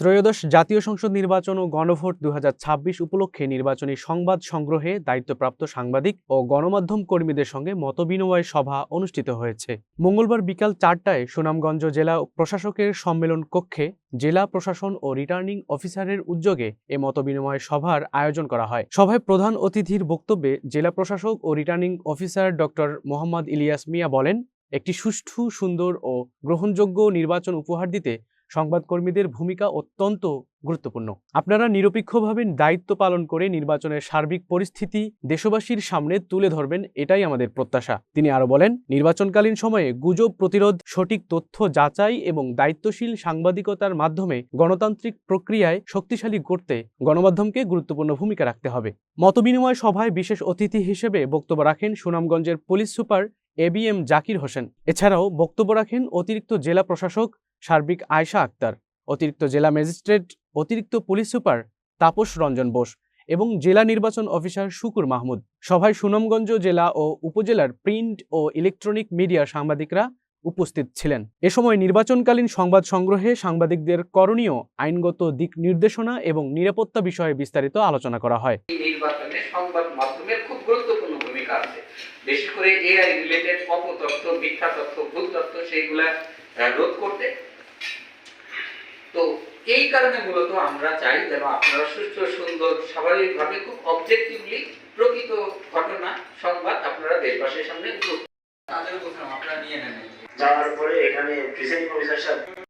ত্রয়োদশ জাতীয় সংসদ নির্বাচন ও গণভোট দুহাজার ছাব্বিশ উপলক্ষে নির্বাচনী সংবাদ সংগ্রহে দায়িত্বপ্রাপ্ত সাংবাদিক ও গণমাধ্যম কর্মীদের সঙ্গে মতবিনিময় সভা অনুষ্ঠিত হয়েছে। মঙ্গলবার বিকাল চারটায় সুনামগঞ্জ জেলা প্রশাসকের সম্মেলন কক্ষে জেলা প্রশাসন ও রিটার্নিং অফিসারের উদ্যোগে এ মতবিনিময় সভার আয়োজন করা হয়। সভায় প্রধান অতিথির বক্তব্যে জেলা প্রশাসক ও returning officer doctor Mohammad Ilias Mia বলেন, একটি সুষ্ঠু, সুন্দর ও গ্রহণযোগ্য নির্বাচন উপহার দিতে সংবাদকর্মীদের ভূমিকা অত্যন্ত গুরুত্বপূর্ণ। আপনারা নিরপেক্ষভাবে দায়িত্ব পালন করে নির্বাচনের সার্বিক পরিস্থিতি দেশবাসীর সামনে তুলে ধরবেন, এটাই আমাদের প্রত্যাশা। তিনি আরও বলেন, নির্বাচনকালীন সময়ে গুজব প্রতিরোধ, সঠিক তথ্য যাচাই এবং দায়িত্বশীল সাংবাদিকতার মাধ্যমে গণতান্ত্রিক প্রক্রিয়ায় শক্তিশালী করতে গণমাধ্যমকে গুরুত্বপূর্ণ ভূমিকা রাখতে হবে। মতবিনিময় সভায় বিশেষ অতিথি হিসেবে বক্তব্য রাখেন সুনামগঞ্জের police super A B M Zakir Hossain. এছাড়াও বক্তব্য রাখেন অতিরিক্ত জেলা প্রশাসক সার্বিক আয়শা আক্তার, অতিরিক্ত জেলা ম্যাজিস্ট্রেট, অতিরিক্ত পুলিশ সুপার তাপস রঞ্জন বোস এবং জেলা নির্বাচন অফিসার শুকুর মাহমুদ। সভায় সুনামগঞ্জ জেলা ও উপজেলার প্রিন্ট ও ইলেকট্রনিক মিডিয়া সাংবাদিকরা উপস্থিত ছিলেন। এ সময় নির্বাচনকালীন সংবাদ সংগ্রহে সাংবাদিকদের করণীয় আইনগত দিক নির্দেশনা এবং নিরাপত্তা বিষয়ে বিস্তারিত আলোচনা করা হয়। নির্বাচনে সংবাদ মাধ্যমের খুব গুরুত্বপূর্ণ ভূমিকা আছে। বেশি করে এআই রিলেটেড অপতথ্য, মিথ্যা তথ্য, ভুল তথ্য সেইগুলা রোধ করতে এই কারণে মূলত আমরা চাই যেন আপনারা সুস্থ সুন্দর স্বাভাবিকভাবে খুব অবজেক্টিভলি প্রকৃত ঘটনা সংবাদ আপনারা দেশবাসীর সামনে তাদের বলছিলাম আপনারা নিয়ে নেন যাওয়ার পরে এখানে প্রিসাইডিং অফিসার সাহেব